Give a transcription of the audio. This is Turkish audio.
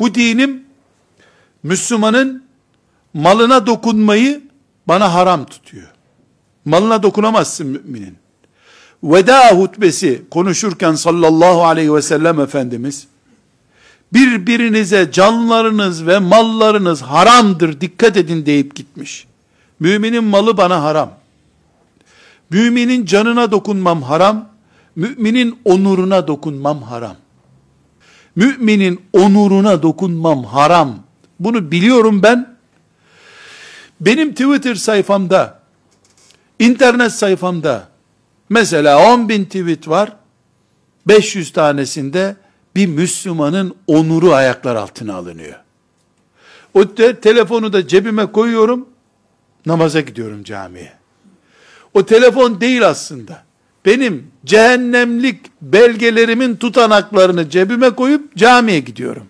Bu dinim Müslümanın malına dokunmayı bana haram tutuyor. Malına dokunamazsın müminin. Veda hutbesi konuşurken sallallahu aleyhi ve sellem Efendimiz, birbirinize canlarınız ve mallarınız haramdır dikkat edin deyip gitmiş. Müminin malı bana haram. Müminin canına dokunmam haram. Müminin onuruna dokunmam haram. Müminin onuruna dokunmam haram. Bunu biliyorum ben. Benim Twitter sayfamda, internet sayfamda, mesela 10 bin tweet var, 500 tanesinde bir Müslümanın onuru ayaklar altına alınıyor. O te telefonu da cebime koyuyorum, namaza gidiyorum camiye. O telefon değil aslında. Benim cehennemlik belgelerimin tutanaklarını cebime koyup camiye gidiyorum.